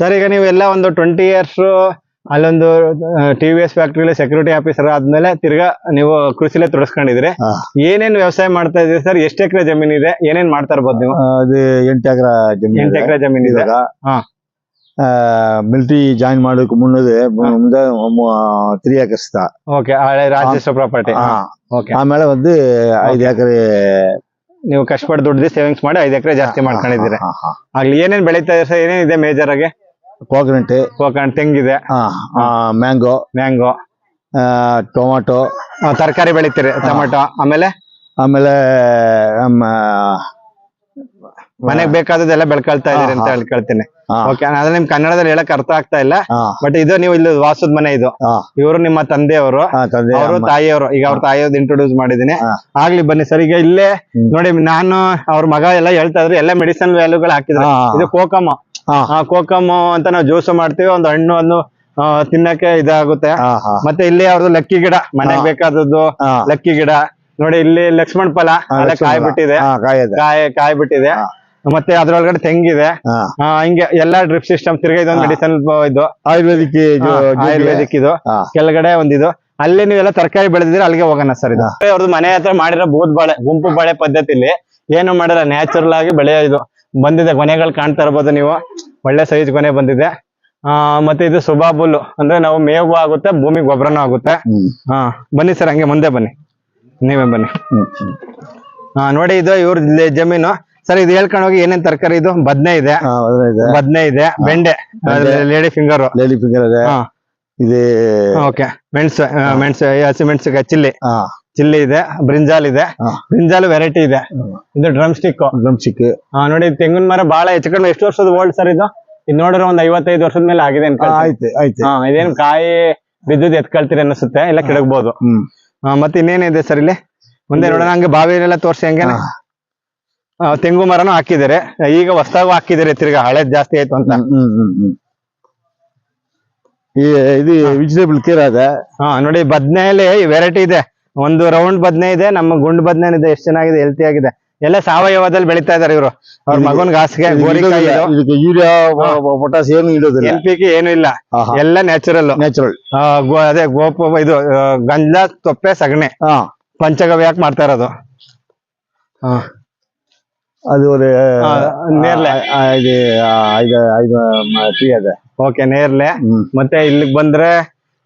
Sir ಈಗ ನೀವೆಲ್ಲ ಒಂದು ಟ್ವೆಂಟಿ ಇಯರ್ಸ್ ಅಲ್ಲೊಂದು ಟಿ ವಿ ಎಸ್ ಫ್ಯಾಕ್ಟ್ರಿಲಿ ಸೆಕ್ಯೂರಿಟಿ ಆಫೀಸರ್ ಆದ್ಮೇಲೆ ತಿರ್ಗಾ ನೀವು ಕೃಷಿಲೇ ತೊಡಸ್ಕೊಂಡಿದ್ರಿ ಏನೇನು ವ್ಯವಸಾಯ ಮಾಡ್ತಾ ಇದ್ರಿ ಸರ್? ಎಷ್ಟು ಎಕರೆ ಜಮೀನ್ ಇದೆ? ಏನೇನ್ ಮಾಡ್ತಾ ಇರ್ಬೋದು ನೀವು? ಅದು ಎಂಟು ಎಕರೆ ಜಮೀನು ಎಂಟು. ಎಕರೆ ಜಮೀನ್ ಇದೆ. ಮಿಲ್ಟ್ರಿ ಜಾಯಿನ್ ಮಾಡೋಕೆ ಮುನ್ನದೇ ಮುಂದೆ three acres okay Rajeshwara property okay ಆಮೇಲೆ ಒಂದು ಐದು ಎಕರೆ ನೀವು ಕಷ್ಟಪಟ್ಟು ದುಡ್ದು ಸೇವಿಂಗ್ಸ್ ಮಾಡಿ ಐದು ಎಕರೆ ಜಾಸ್ತಿ ಮಾಡ್ಕೊಂಡಿದ್ದೀರಿ. ಆಗ್ಲಿ ಏನೇನ್ ಬೆಳೀತಾ ಇದೆ ಸರ್? ಏನೇನಿದೆ ಮೇಜರ್ ಆಗಿ? ಕೋಕೋನಟ್ ಕೋಕಣ್ ತೆಂಗಿದೆ. ಮ್ಯಾಂಗೋ. ಮ್ಯಾಂಗೋ. ಟೊಮಾಟೊ. ತರಕಾರಿ ಬೆಳಿತೀರಿ ಟೊಮಾಟೊ. ಆಮೇಲೆ? ಆಮೇಲೆ ಮನೆಗ್ ಬೇಕಾದದೆಲ್ಲ ಬೆಳ್ಕೊಳ್ತಾ ಇದೀರಿ ಅಂತ. ಹೇಳ್ಕೊಳ್ತೀನಿ ಓಕೆ ಅದ್ರ ನಿಮ್ ಕನ್ನಡದಲ್ಲಿ ಹೇಳಕ್ ಅರ್ಥ ಆಗ್ತಾ ಇಲ್ಲ. ಬಟ್ ಇದು ನೀವು ಇಲ್ಲಿ ವಾಸದ ಮನೆ ಇದು. ಇವರು ನಿಮ್ಮ ತಂದೆಯವರು. ಅವರು. ತಾಯಿಯವರು. ಈಗ ಅವ್ರ ತಾಯಿಯವ್ರದ್ದು ಇಂಟ್ರೊಡ್ಯೂಸ್ ಮಾಡಿದೀನಿ ಆಗ್ಲಿ ಬನ್ನಿ ಸರ್ ಈಗ ಇಲ್ಲೇ ನೋಡಿ ನಾನು ಅವ್ರ ಮಗ ಎಲ್ಲ ಹೇಳ್ತಾ ಇದ್ರು ಎಲ್ಲ ಮೆಡಿಸನ್ ವ್ಯಾಲ್ಯೂಗಳು ಹಾಕಿದ್ರು. ಇದು ಕೋಕಮ್. ಹಾ. ಕೋಕಮ್ ಅಂತ ನಾವು ಜ್ಯೂಸ್ ಮಾಡ್ತೀವಿ ಒಂದು ಹಣ್ಣು ಅನ್ನು ತಿನ್ನಕ್ಕೆ ಇದಾಗುತ್ತೆ. ಮತ್ತೆ ಇಲ್ಲಿ ಅವ್ರದ್ದು ಲಕ್ಕಿ ಗಿಡ ಮನೆಗೆ ಬೇಕಾದದ್ದು ಲಕ್ಕಿ ಗಿಡ. ನೋಡಿ ಇಲ್ಲಿ ಲಕ್ಷ್ಮಣ್ ಫಲ ಕಾಯಿ ಬಿಟ್ಟಿದೆ ಕಾಯಿ. ಕಾಯಿ ಬಿಟ್ಟಿದೆ ಮತ್ತೆ ಅದ್ರೊಳಗಡೆ ತೆಂಗಿದೆ. ಹಿಂಗೆ ಎಲ್ಲಾ ಡ್ರಿಪ್ ಸಿಸ್ಟಮ್ ತಿರ್ಗಾ ಇದೊಂದು. ಮೆಡಿಸನ್ ಇದು. ಆಯುರ್ವೇದಿಕ್ ಆಯುರ್ವೇದಿಕ್ ಇದು. ಕೆಳಗಡೆ ಒಂದಿದು. ಅಲ್ಲಿ ನೀವೆಲ್ಲ ತರಕಾರಿ ಬೆಳೆದಿದ್ರೆ ಅಲ್ಲಿಗೆ ಹೋಗೋಣ ಸರ್ ಇದು. ಅವ್ರದ್ದು ಮನೆ ಹತ್ರ ಮಾಡಿರೋ ಬೂದ್ ಬಾಳೆ ಗುಂಪು ಬಾಳೆ ಪದ್ಧತಿಲಿ ಏನು ಮಾಡಲ್ಲ ನ್ಯಾಚುರಲ್ ಆಗಿ ಬೆಳೆಯೋ ಇದು. ಬಂದಿದೆ. ಕೊನೆಗಳು ಕಾಣ್ತಾ ಇರ್ಬೋದು ನೀವು. ಒಳ್ಳೆ ಸೈಜ್ ಕೊನೆ ಬಂದಿದೆ. ಆ ಮತ್ತೆ ಇದು ಸುಬಾಬುಲ್ ಅಂದ್ರೆ ನಾವು ಮೇವು ಆಗುತ್ತೆ ಭೂಮಿ ಗೊಬ್ಬರನೂ ಆಗುತ್ತೆ. ಹಾ ಬನ್ನಿ ಸರ್ ಹಂಗೆ ಮುಂದೆ ಬನ್ನಿ. ನೀವೇ ಬನ್ನಿ. ಹಾ ನೋಡಿ ಇದು ಇವ್ರ ಜಮೀನು. ಸರ್ ಇದು ಹೇಳ್ಕೊಂಡು ಹೋಗಿ ಏನೇನ್ ತರಕಾರಿ ಇದು? ಬದ್ನೆ ಇದೆ. ಬದ್ನೆ ಇದೆ. ಬೆಂಡೆ. ಲೇಡಿ ಫಿಂಗರ್ ಲೇಡಿ ಫಿಂಗರ್ ಇದೆ. ಇದು. ಓಕೆ. ಮೆಣಸು ಮೆಣಸು ಹಸಿ ಮೆಣಸು ಚಿಲ್ಲಿ. ಚಿಲ್ಲಿ ಇದೆ ಬ್ರಿಂಜಾಲ್ ಇದೆ. ಬ್ರಿಂಜಾಲ್ ವೆರೈಟಿ ಇದೆ. ಇದು ಡ್ರಮ್ ಸ್ಟಿಕ್ ಡ್ರಮ್ ಸ್ಟಿಕ್ ಹಾ ನೋಡಿ ತೆಂಗಿನ ಮರ ಬಹಳ ಹೆಚ್ಚು ಕಡಿಮೆ. ಎಷ್ಟು ವರ್ಷದ ಓಲ್ಡ್ ಸರ್ ಇದು? ಇದು ನೋಡಿದ್ರೆ ಒಂದ್ ಐವತ್ತೈದು ವರ್ಷದ ಮೇಲೆ ಆಗಿದೆ. ಆಯ್ತು ಆಯ್ತು. ಇದೇನು ಕಾಯಿ ಬಿದ್ದದ್ ಎತ್ಕೊಳ್ತೀರಿ ಅನಿಸುತ್ತೆ ಇಲ್ಲ ಕೆಡಗ್ಬೋದು. ಮತ್ತೆ ಇನ್ನೇನಿದೆ ಸರ್ ಇಲ್ಲಿ? ಮುಂದೆ ನೋಡೋಣ ಹಂಗೆ ಬಾವಿಯಲ್ಲೆಲ್ಲ ತೋರ್ಸಿ ಹಂಗೆ. ತೆಂಗು ಮರನು ಹಾಕಿದ್ದಾರೆ. ಈಗ ಹೊಸದಾಗೂ ಹಾಕಿದ್ದಾರೆ ತಿರ್ಗಾ ಹಳೇದ್ ಜಾಸ್ತಿ ಆಯ್ತು ಅಂತ. ಇದು ವೆಜಿಟೇಬಲ್ ಕೀರ ಅದ ಹಾ ನೋಡಿ ಬದ್ನೆಯಲ್ಲಿ ವೆರೈಟಿ ಇದೆ. ಒಂದು ರೌಂಡ್ ಬದ್ನೆ ಇದೆ ನಮ್ಮ ಗುಂಡ್ ಬದ್ನೆ ಇದೆ ಎಷ್ಟು ಚೆನ್ನಾಗಿದೆ ಹೆಲ್ತಿ ಆಗಿದೆ. ಎಲ್ಲ ಸಾವಯವದಲ್ಲಿ ಬೆಳಿತಾ ಇದಾರೆ ಇವರು. ಅವ್ರ ಮಗನ್ ಹಾಸಿಗೆ. ಯೂರಿಯಾ ಪೊಟಾಸ್ ಏನು ಇಡೋದಿಲ್ಲ. ಎನ್ ಪಿ ಕೆ ಏನು ಇಲ್ಲ. ಎಲ್ಲ ನ್ಯಾಚುರಲ್ ನ್ಯಾಚುರಲ್ ಅದೇ ಗೋಪ ಇದು ಗಂಜ ತೊಪ್ಪೆ ಸಗಣಿ. ಹಾ. ಪಂಚಗವ್ಯ ಯಾಕೆ ಮಾಡ್ತಾ ಇರೋದು. ಅದು ನೇರ್ಲೆ. ಅದ. ಓಕೆ ನೇರ್ಲೆ ಮತ್ತೆ ಇಲ್ಲಿಗೆ ಬಂದ್ರೆ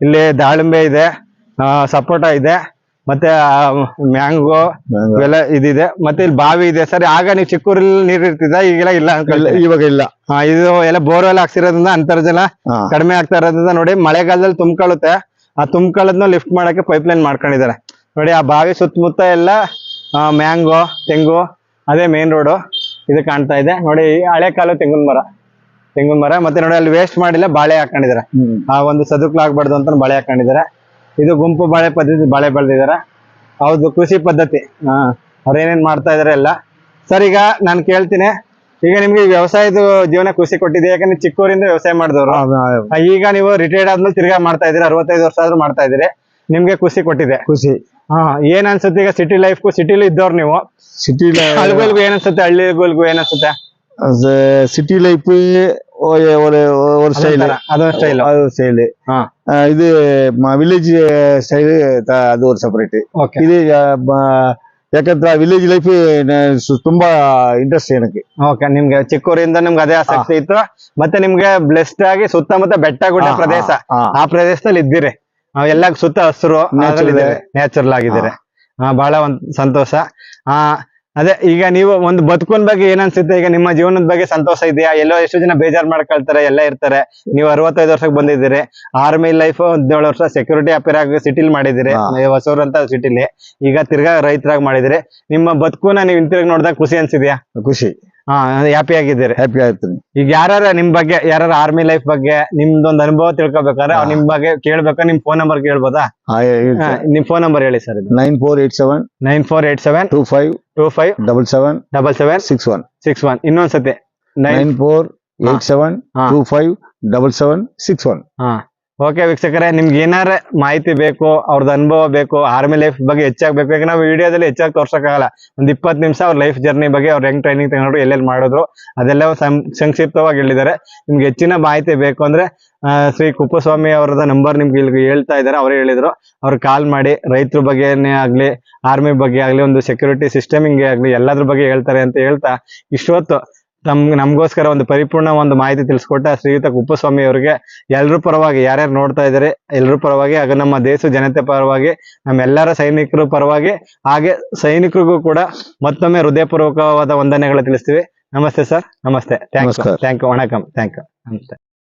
ಇಲ್ಲಿ ದಾಳಿಂಬೆ ಇದೆ. ಸಪೋಟ ಇದೆ. ಮತ್ತೆ ಮ್ಯಾಂಗೋ. ಇವೆಲ್ಲ ಇದಿದೆ. ಮತ್ತೆ ಇಲ್ಲಿ ಬಾವಿ ಇದೆ. ಸರಿ ಆಗ ನೀವು ಚಿಕ್ಕೂರಲ್ಲಿ ನೀರ್ ಇರ್ತಿದ್ದ ಈಗೆಲ್ಲ ಇಲ್ಲ ಇವಾಗ ಇಲ್ಲ. ಇದು ಎಲ್ಲ ಬೋರ್ವೆಲ್ ಹಾಕ್ಸಿರೋದ್ರಿಂದ ಅಂತರ್ಜಲ ಕಡಿಮೆ ಆಗ್ತಾ ಇರೋದ್ರಿಂದ ನೋಡಿ ಮಳೆಗಾಲದಲ್ಲಿ ತುಂಬ್ಕೊಳ್ಳುತ್ತೆ. ಆ ತುಂಬ್ಕೊಳ್ಳೋದನ್ನ ಲಿಫ್ಟ್ ಮಾಡಕ್ಕೆ ಪೈಪ್ ಲೈನ್ ಮಾಡ್ಕೊಂಡಿದ್ದಾರೆ. ನೋಡಿ ಆ ಬಾವಿ ಸುತ್ತಮುತ್ತ ಎಲ್ಲ ಮ್ಯಾಂಗೋ ತೆಂಗು ಅದೇ ಮೇನ್ ರೋಡು ಇದು ಕಾಣ್ತಾ ಇದೆ. ನೋಡಿ ಹಳೆ ಕಾಲು ತೆಂಗಿನ ಮರ. ತೆಂಗಿನ ಮರ. ಮತ್ತೆ ನೋಡಿ ಅಲ್ಲಿ ವೇಸ್ಟ್ ಮಾಡಿಲ್ಲ ಬಾಳೆ ಹಾಕೊಂಡಿದ್ದಾರೆ ಆ ಒಂದು ಸದುಕ್ಲಾಗ್ಬಾರ್ದು ಅಂತ ಬಾಳೆ ಹಾಕೊಂಡಿದ್ದಾರೆ ಇದು ಗುಂಪು ಬಾಳೆ ಪದ್ಧತಿ ಬಾಳೆ ಬೆಳೆದಿದ್ದಾರೆ ಹೌದು ಕೃಷಿ ಪದ್ಧತಿ. ಹಾ ಅವ್ರ ಏನೇನ್ ಮಾಡ್ತಾ ಇದಾರೆ ಎಲ್ಲ. ಸರ್ ಈಗ ನಾನು ಕೇಳ್ತೀನಿ. ಈಗ ನಿಮ್ಗೆ ವ್ಯವಸಾಯದ ಜೀವನ ಖುಷಿ ಕೊಟ್ಟಿದೆ. ಯಾಕಂದ್ರೆ ಚಿಕ್ಕವರಿಂದ ವ್ಯವಸಾಯ ಮಾಡಿದವರು. ಈಗ ನೀವು ರಿಟೈರ್ಡ್ ಆದ್ಮೇಲೆ ತಿರ್ಗಾ ಮಾಡ್ತಾ ಇದೀರಿ ಅರವತ್ತೈದು ವರ್ಷ ಆದ್ರೂ ಮಾಡ್ತಾ ಇದೀರಿ ನಿಮ್ಗೆ ಖುಷಿ ಕೊಟ್ಟಿದೆ. ಖುಷಿ ಹಾ ಏನ್ ಅನ್ಸುತ್ತೆ ಈಗ ಸಿಟಿ ಲೈಫ್ ಸಿಟಿಲಿ ಇದ್ದವ್ರು ನೀವು. ಸಿಟಿ ಹಳ್ಳಿಗಳಿಗೂ ಏನ್ ಅನ್ಸುತ್ತೆ? ಹಳ್ಳಿಗಳಿಗೂ ಏನ್ ಅನ್ಸುತ್ತೆ? ಸಿಟಿ ಲೈಫ್ ஒரு ಸ್ಟೈಲ್ ಅದೊಂದು ಸ್ಟೈಲ್ ಅದು ಸ್ಟೈಲ್ ಹಾ இது ವಿಲೇಜ್ ಸ್ಟೈಲ್ ಅದು ಒಂದು ಸಪರೇಟ್ ಓಕೆ ಇದು ಆ, ಮ- ಯಾಕಂದ್ರೆ ವಿಲೇಜ್ ಲೈಫ್ ತುಂಬಾ ಇಂಟ್ರೆಸ್ಟ್ ಏನಕ್ಕೆ ಓಕೆ ನಿಮ್ಗೆ ಚಿಕ್ಕೂರಿಂದ ನಿಮ್ಗೆ ಅದೇ ಆಸಕ್ತಿ ಇತ್ತು ಮತ್ತೆ ನಿಮ್ಗೆ ಬ್ಲೆಸ್ಡ್ ಆಗಿ ಸುತ್ತಮುತ್ತ ಬೆಟ್ಟ ಗುಡ್ಡ ಹಾ, ಪ್ರದೇಶ ಹಾ, ಹಾ. ಆ ಪ್ರದೇಶದಲ್ಲಿ ಇದ್ದೀರಿ ಆ, ಎಲ್ಲ ಸುತ್ತ ಹಸಿರು Natural. ನ್ಯಾಚುರಲ್ ಆಗಿದ್ದೀರಿ ಆ, ಬಹಳ ಒಂದ್ ಸಂತೋಷ ಆ ಅದೇ ಈಗ ನೀವು ಒಂದು ಬದುಕುನ್ ಬಗ್ಗೆ ಏನ್ ಅನ್ಸುತ್ತೆ ಈಗ ನಿಮ್ಮ ಜೀವನದ ಬಗ್ಗೆ ಸಂತೋಷ ಇದೆಯಾ? ಎಲ್ಲೋ ಎಷ್ಟು ಜನ ಬೇಜಾರ್ ಮಾಡ್ಕೊಳ್ತಾರೆ ಎಲ್ಲ ಇರ್ತಾರೆ. ನೀವು ಅರವತ್ತೈದು ವರ್ಷಕ್ಕೆ ಬಂದಿದ್ದೀರಿ. ಆರ್ಮಿ ಲೈಫ್ ಹದಿನೇಳು ವರ್ಷ ಸೆಕ್ಯೂರಿಟಿ ಅಪೇರ್ ಆಗಿ ಸಿಟಿಲ್ ಮಾಡಿದಿರಿ. ಹೊಸೂರು ಅಂತ ಸಿಟಿಲಿ. ಈಗ ತಿರ್ಗಾ ರೈತರಾಗಿ ಮಾಡಿದಿರಿ ನಿಮ್ಮ ಬದುಕುನ ನೀವು ಹಿಂತಿರುಗಿ ನೋಡಿದಾಗ ಖುಷಿ ಅನ್ಸಿದ್ಯಾ? ಖುಷಿ. ಹಾ ಹ್ಯಾಪಿ ಆಗಿದ್ದೀರಿ. ಹ್ಯಾಪಿ ಆಗ್ತೀನಿ. ಈಗ ಯಾರ ನಿಮ್ ಬಗ್ಗೆ ಯಾರು ಆರ್ಮಿ ಲೈಫ್ ಬಗ್ಗೆ ನಿಮ್ದೊಂದು ಅನುಭವ ತಿಳ್ಕೊಬೇಕಾದ್ರೆ. ನಿಮ್ ಬಗ್ಗೆ ಕೇಳ್ಬೇಕಾ ನಿಮ್ ಫೋನ್ ನಂಬರ್ ಕೇಳ್ಬೋದಾ? ನಿಮ್ ಫೋನ್ ನಂಬರ್ ಹೇಳಿ sir nine four eight seven nine four eight seven two five two five double seven double seven six one six one ಇನ್ನೊಂದ್ಸತಿ. Nine nine four eight seven ಹಾ. Two five double seven six one ಹಾ. Okay ವೀಕ್ಷಕರೇ, ನಿಮ್ಗೆ ಏನಾರ ಮಾಹಿತಿ ಬೇಕು ಅವ್ರದ್ದು ಅನುಭವ ಬೇಕು, ಆರ್ಮಿ ಲೈಫ್ ಬಗ್ಗೆ ಹೆಚ್ಚಾಗಿ ಬೇಕು ಯಾಕೆ ನಾವು ವಿಡಿಯೋದಲ್ಲಿ ಹೆಚ್ಚಾಗಿ ತೋರ್ಸೋಕ್ಕಾಗಲ್ಲ. ಒಂದು ಇಪ್ಪತ್ತು ನಿಮಿಷ ಅವ್ರ ಲೈಫ್ ಜರ್ನಿ ಬಗ್ಗೆ ಅವ್ರು ಹೆಂಗ್ ಟ್ರೈನಿಂಗ್ ತಗೊಂಡ್ರು ಎಲ್ಲೆಲ್ಲಿ ಮಾಡಿದ್ರು, ಅದೆಲ್ಲ ಸಂಕ್ಷಿಪ್ತವಾಗಿ ಹೇಳಿದ್ದಾರೆ. ನಿಮ್ಗೆ ಹೆಚ್ಚಿನ ಮಾಹಿತಿ ಬೇಕು ಅಂದ್ರೆ ಶ್ರೀ ಕುಪ್ಪಸ್ವಾಮಿ ಅವರದ ನಂಬರ್ ನಿಮ್ಗೆ ಇಲ್ಲಿ ಹೇಳ್ತಾ ಇದ್ದಾರೆ. ಅವರೇ ಹೇಳಿದ್ರು. ಅವ್ರು ಕಾಲ್ ಮಾಡಿ, ರೈತರ ಬಗ್ಗೆನೇ ಆಗಲಿ, ಆರ್ಮಿ ಬಗ್ಗೆ ಆಗಲಿ, ಒಂದು ಸೆಕ್ಯೂರಿಟಿ ಸಿಸ್ಟಮಿಂಗ್ ಆಗಲಿ, ಎಲ್ಲದ್ರ ಬಗ್ಗೆ ಹೇಳ್ತಾರೆ ಅಂತ ಹೇಳ್ತಾ, ಇಷ್ಟೊತ್ತು ನಮ್ ನಮಗೋಸ್ಕರ ಒಂದು ಪರಿಪೂರ್ಣ ಒಂದು ಮಾಹಿತಿ ತಿಳಿಸ್ಕೊಟ್ಟ ಶ್ರೀಯುತ ಕುಪ್ಪಸ್ವಾಮಿ ಅವರಿಗೆ ಎಲ್ರ ಪರವಾಗಿ ಯಾರ್ಯಾರು ನೋಡ್ತಾ ಇದ್ದಾರೆ ಎಲ್ರ ಪರವಾಗಿ ಹಾಗೂ ನಮ್ಮ ದೇಶ ಜನತೆ ಪರವಾಗಿ ನಮ್ಮೆಲ್ಲರ ಸೈನಿಕರ ಪರವಾಗಿ ಹಾಗೆ ಸೈನಿಕರಿಗೂ ಕೂಡ ಮತ್ತೊಮ್ಮೆ ಹೃದಯಪೂರ್ವಕವಾದ ವಂದನೆಗಳು ತಿಳಿಸ್ತೀವಿ. ನಮಸ್ತೆ ಸರ್ ನಮಸ್ತೆ. Thank you. ಥ್ಯಾಂಕ್ ಯು ವಣಕಂ ಥ್ಯಾಂಕ್ ಯು ನಮಸ್ತೆ.